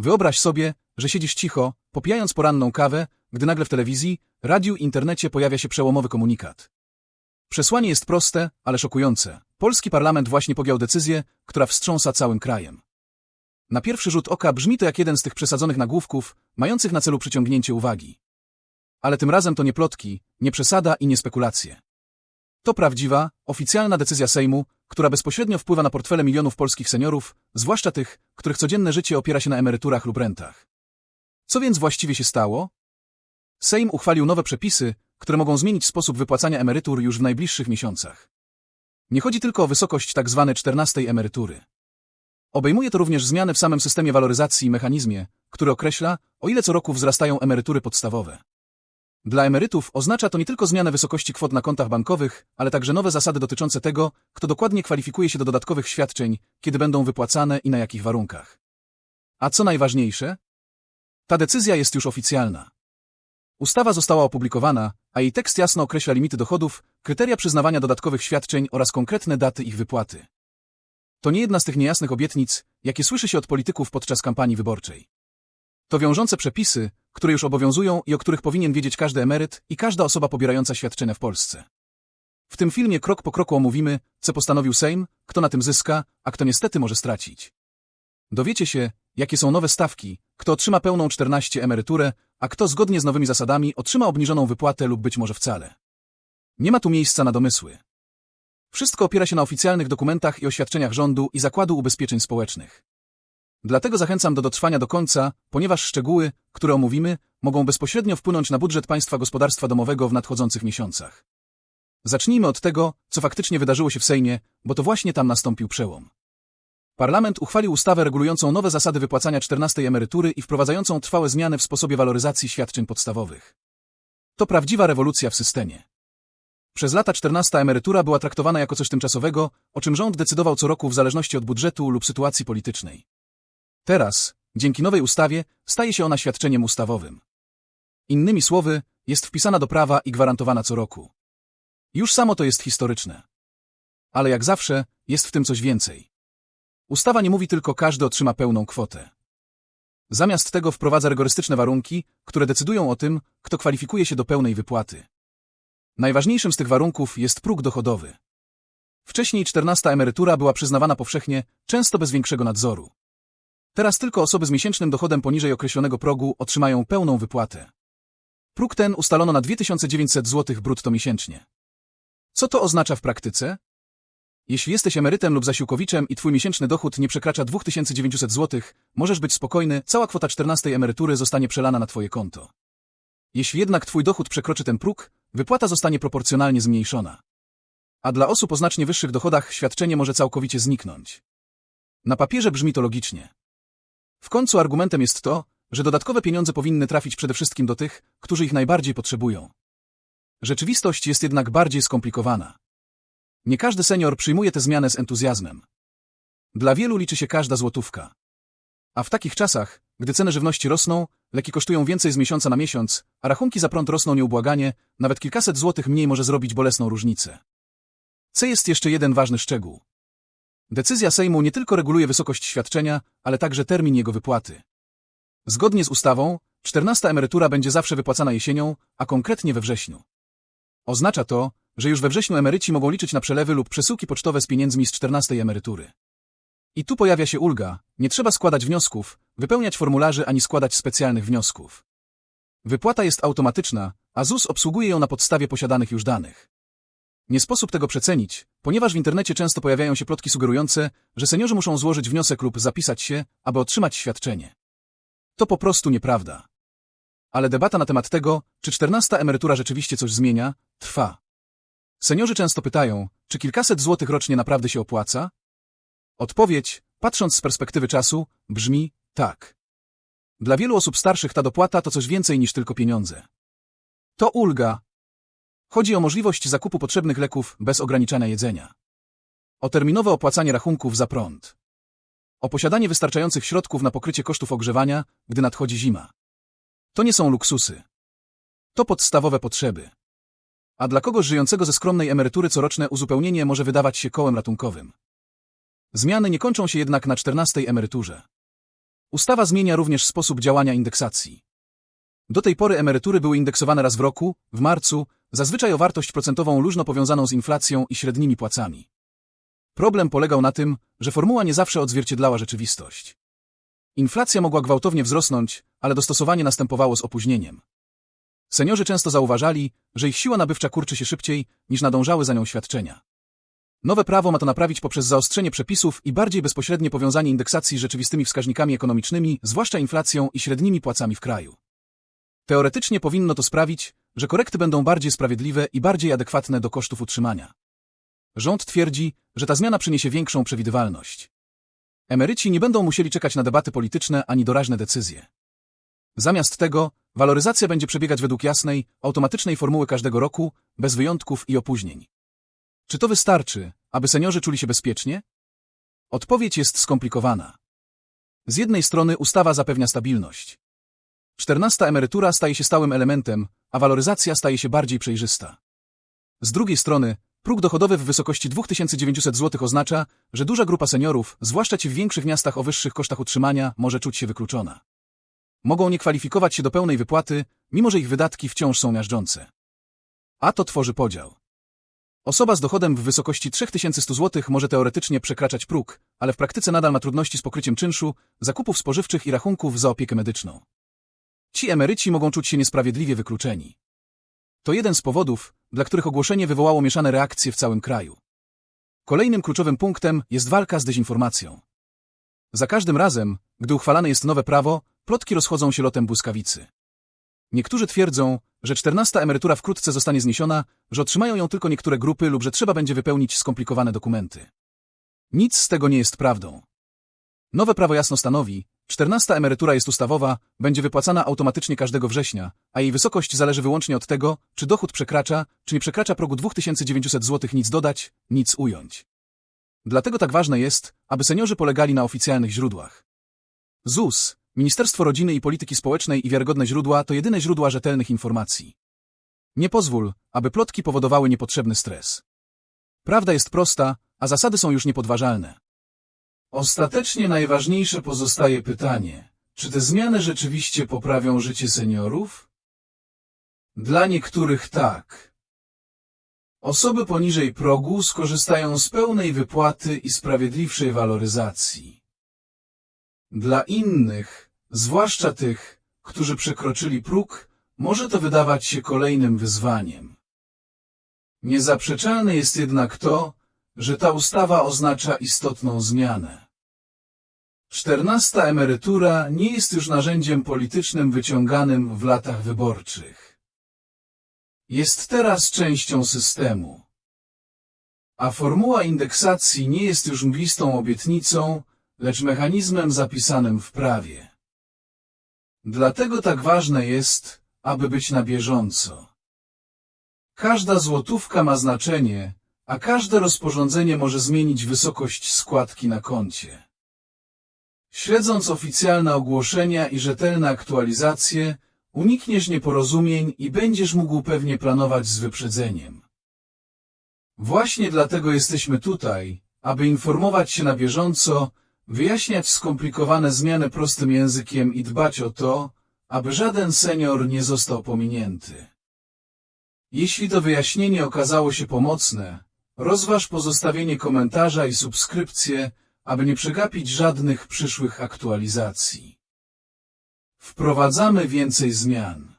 Wyobraź sobie, że siedzisz cicho, popijając poranną kawę, gdy nagle w telewizji, radiu internecie pojawia się przełomowy komunikat. Przesłanie jest proste, ale szokujące. Polski parlament właśnie podjął decyzję, która wstrząsa całym krajem. Na pierwszy rzut oka brzmi to jak jeden z tych przesadzonych nagłówków, mających na celu przyciągnięcie uwagi. Ale tym razem to nie plotki, nie przesada i nie spekulacje. To prawdziwa, oficjalna decyzja Sejmu, która bezpośrednio wpływa na portfele milionów polskich seniorów, zwłaszcza tych, których codzienne życie opiera się na emeryturach lub rentach. Co więc właściwie się stało? Sejm uchwalił nowe przepisy, które mogą zmienić sposób wypłacania emerytur już w najbliższych miesiącach. Nie chodzi tylko o wysokość tzw. Tak 14 emerytury. Obejmuje to również zmiany w samym systemie waloryzacji i mechanizmie, który określa, o ile co roku wzrastają emerytury podstawowe. Dla emerytów oznacza to nie tylko zmianę wysokości kwot na kontach bankowych, ale także nowe zasady dotyczące tego, kto dokładnie kwalifikuje się do dodatkowych świadczeń, kiedy będą wypłacane i na jakich warunkach. A co najważniejsze? Ta decyzja jest już oficjalna. Ustawa została opublikowana, a jej tekst jasno określa limity dochodów, kryteria przyznawania dodatkowych świadczeń oraz konkretne daty ich wypłaty. To nie jedna z tych niejasnych obietnic, jakie słyszy się od polityków podczas kampanii wyborczej. To wiążące przepisy, które już obowiązują i o których powinien wiedzieć każdy emeryt i każda osoba pobierająca świadczenia w Polsce. W tym filmie krok po kroku omówimy, co postanowił Sejm, kto na tym zyska, a kto niestety może stracić. Dowiecie się, jakie są nowe stawki, kto otrzyma pełną 14 emeryturę, a kto zgodnie z nowymi zasadami otrzyma obniżoną wypłatę lub być może wcale. Nie ma tu miejsca na domysły. Wszystko opiera się na oficjalnych dokumentach i oświadczeniach rządu i Zakładu Ubezpieczeń Społecznych. Dlatego zachęcam do dotrwania do końca, ponieważ szczegóły, które omówimy, mogą bezpośrednio wpłynąć na budżet państwa gospodarstwa domowego w nadchodzących miesiącach. Zacznijmy od tego, co faktycznie wydarzyło się w Sejmie, bo to właśnie tam nastąpił przełom. Parlament uchwalił ustawę regulującą nowe zasady wypłacania 14 emerytury i wprowadzającą trwałe zmiany w sposobie waloryzacji świadczeń podstawowych. To prawdziwa rewolucja w systemie. Przez lata 14 emerytura była traktowana jako coś tymczasowego, o czym rząd decydował co roku w zależności od budżetu lub sytuacji politycznej. Teraz, dzięki nowej ustawie, staje się ona świadczeniem ustawowym. Innymi słowy, jest wpisana do prawa i gwarantowana co roku. Już samo to jest historyczne. Ale jak zawsze, jest w tym coś więcej. Ustawa nie mówi tylko każdy otrzyma pełną kwotę. Zamiast tego wprowadza rygorystyczne warunki, które decydują o tym, kto kwalifikuje się do pełnej wypłaty. Najważniejszym z tych warunków jest próg dochodowy. Wcześniej 14 emerytura była przyznawana powszechnie, często bez większego nadzoru. Teraz tylko osoby z miesięcznym dochodem poniżej określonego progu otrzymają pełną wypłatę. Próg ten ustalono na 2900 zł brutto miesięcznie. Co to oznacza w praktyce? Jeśli jesteś emerytem lub zasiłkowiczem i twój miesięczny dochód nie przekracza 2900 zł, możesz być spokojny, cała kwota 14 emerytury zostanie przelana na twoje konto. Jeśli jednak twój dochód przekroczy ten próg, wypłata zostanie proporcjonalnie zmniejszona. A dla osób o znacznie wyższych dochodach świadczenie może całkowicie zniknąć. Na papierze brzmi to logicznie. W końcu argumentem jest to, że dodatkowe pieniądze powinny trafić przede wszystkim do tych, którzy ich najbardziej potrzebują. Rzeczywistość jest jednak bardziej skomplikowana. Nie każdy senior przyjmuje tę zmianę z entuzjazmem. Dla wielu liczy się każda złotówka. A w takich czasach, gdy ceny żywności rosną, leki kosztują więcej z miesiąca na miesiąc, a rachunki za prąd rosną nieubłaganie, nawet kilkaset złotych mniej może zrobić bolesną różnicę. C jest jeszcze jeden ważny szczegół. Decyzja Sejmu nie tylko reguluje wysokość świadczenia, ale także termin jego wypłaty. Zgodnie z ustawą, 14 emerytura będzie zawsze wypłacana jesienią, a konkretnie we wrześniu. Oznacza to, że już we wrześniu emeryci mogą liczyć na przelewy lub przesyłki pocztowe z pieniędzmi z 14 emerytury. I tu pojawia się ulga, nie trzeba składać wniosków, wypełniać formularzy ani składać specjalnych wniosków. Wypłata jest automatyczna, a ZUS obsługuje ją na podstawie posiadanych już danych. Nie sposób tego przecenić, ponieważ w internecie często pojawiają się plotki sugerujące, że seniorzy muszą złożyć wniosek lub zapisać się, aby otrzymać świadczenie. To po prostu nieprawda. Ale debata na temat tego, czy 14 emerytura rzeczywiście coś zmienia, trwa. Seniorzy często pytają, czy kilkaset złotych rocznie naprawdę się opłaca? Odpowiedź, patrząc z perspektywy czasu, brzmi tak. Dla wielu osób starszych ta dopłata to coś więcej niż tylko pieniądze. To ulga, Chodzi o możliwość zakupu potrzebnych leków bez ograniczania jedzenia. O terminowe opłacanie rachunków za prąd. O posiadanie wystarczających środków na pokrycie kosztów ogrzewania, gdy nadchodzi zima. To nie są luksusy. To podstawowe potrzeby. A dla kogoś żyjącego ze skromnej emerytury coroczne uzupełnienie może wydawać się kołem ratunkowym. Zmiany nie kończą się jednak na czternastej emeryturze. Ustawa zmienia również sposób działania indeksacji. Do tej pory emerytury były indeksowane raz w roku, w marcu, zazwyczaj o wartość procentową luźno powiązaną z inflacją i średnimi płacami. Problem polegał na tym, że formuła nie zawsze odzwierciedlała rzeczywistość. Inflacja mogła gwałtownie wzrosnąć, ale dostosowanie następowało z opóźnieniem. Seniorzy często zauważali, że ich siła nabywcza kurczy się szybciej, niż nadążały za nią świadczenia. Nowe prawo ma to naprawić poprzez zaostrzenie przepisów i bardziej bezpośrednie powiązanie indeksacji z rzeczywistymi wskaźnikami ekonomicznymi, zwłaszcza inflacją i średnimi płacami w kraju. Teoretycznie powinno to sprawić, że korekty będą bardziej sprawiedliwe i bardziej adekwatne do kosztów utrzymania. Rząd twierdzi, że ta zmiana przyniesie większą przewidywalność. Emeryci nie będą musieli czekać na debaty polityczne ani doraźne decyzje. Zamiast tego, waloryzacja będzie przebiegać według jasnej, automatycznej formuły każdego roku, bez wyjątków i opóźnień. Czy to wystarczy, aby seniorzy czuli się bezpiecznie? Odpowiedź jest skomplikowana. Z jednej strony ustawa zapewnia stabilność. Czternasta emerytura staje się stałym elementem, a waloryzacja staje się bardziej przejrzysta. Z drugiej strony, próg dochodowy w wysokości 2900 zł oznacza, że duża grupa seniorów, zwłaszcza ci w większych miastach o wyższych kosztach utrzymania, może czuć się wykluczona. Mogą nie kwalifikować się do pełnej wypłaty, mimo że ich wydatki wciąż są miażdżące. A to tworzy podział. Osoba z dochodem w wysokości 3100 zł może teoretycznie przekraczać próg, ale w praktyce nadal ma trudności z pokryciem czynszu, zakupów spożywczych i rachunków za opiekę medyczną. Ci emeryci mogą czuć się niesprawiedliwie wykluczeni. To jeden z powodów, dla których ogłoszenie wywołało mieszane reakcje w całym kraju. Kolejnym kluczowym punktem jest walka z dezinformacją. Za każdym razem, gdy uchwalane jest nowe prawo, plotki rozchodzą się lotem błyskawicy. Niektórzy twierdzą, że czternasta emerytura wkrótce zostanie zniesiona, że otrzymają ją tylko niektóre grupy lub że trzeba będzie wypełnić skomplikowane dokumenty. Nic z tego nie jest prawdą. Nowe prawo jasno stanowi, czternasta emerytura jest ustawowa, będzie wypłacana automatycznie każdego września, a jej wysokość zależy wyłącznie od tego, czy dochód przekracza, czy nie przekracza progu 2900 zł nic dodać, nic ująć. Dlatego tak ważne jest, aby seniorzy polegali na oficjalnych źródłach. ZUS, Ministerstwo Rodziny i Polityki Społecznej i wiarygodne źródła to jedyne źródła rzetelnych informacji. Nie pozwól, aby plotki powodowały niepotrzebny stres. Prawda jest prosta, a zasady są już niepodważalne. Ostatecznie najważniejsze pozostaje pytanie, czy te zmiany rzeczywiście poprawią życie seniorów? Dla niektórych tak. Osoby poniżej progu skorzystają z pełnej wypłaty i sprawiedliwszej waloryzacji. Dla innych, zwłaszcza tych, którzy przekroczyli próg, może to wydawać się kolejnym wyzwaniem. Niezaprzeczalne jest jednak to, że ta ustawa oznacza istotną zmianę. Czternasta emerytura nie jest już narzędziem politycznym wyciąganym w latach wyborczych. Jest teraz częścią systemu. A formuła indeksacji nie jest już mglistą obietnicą, lecz mechanizmem zapisanym w prawie. Dlatego tak ważne jest, aby być na bieżąco. Każda złotówka ma znaczenie, a każde rozporządzenie może zmienić wysokość składki na koncie. Śledząc oficjalne ogłoszenia i rzetelne aktualizacje, unikniesz nieporozumień i będziesz mógł pewnie planować z wyprzedzeniem. Właśnie dlatego jesteśmy tutaj, aby informować się na bieżąco, wyjaśniać skomplikowane zmiany prostym językiem i dbać o to, aby żaden senior nie został pominięty. Jeśli to wyjaśnienie okazało się pomocne, rozważ pozostawienie komentarza i subskrypcję, aby nie przegapić żadnych przyszłych aktualizacji. Wprowadzamy więcej zmian.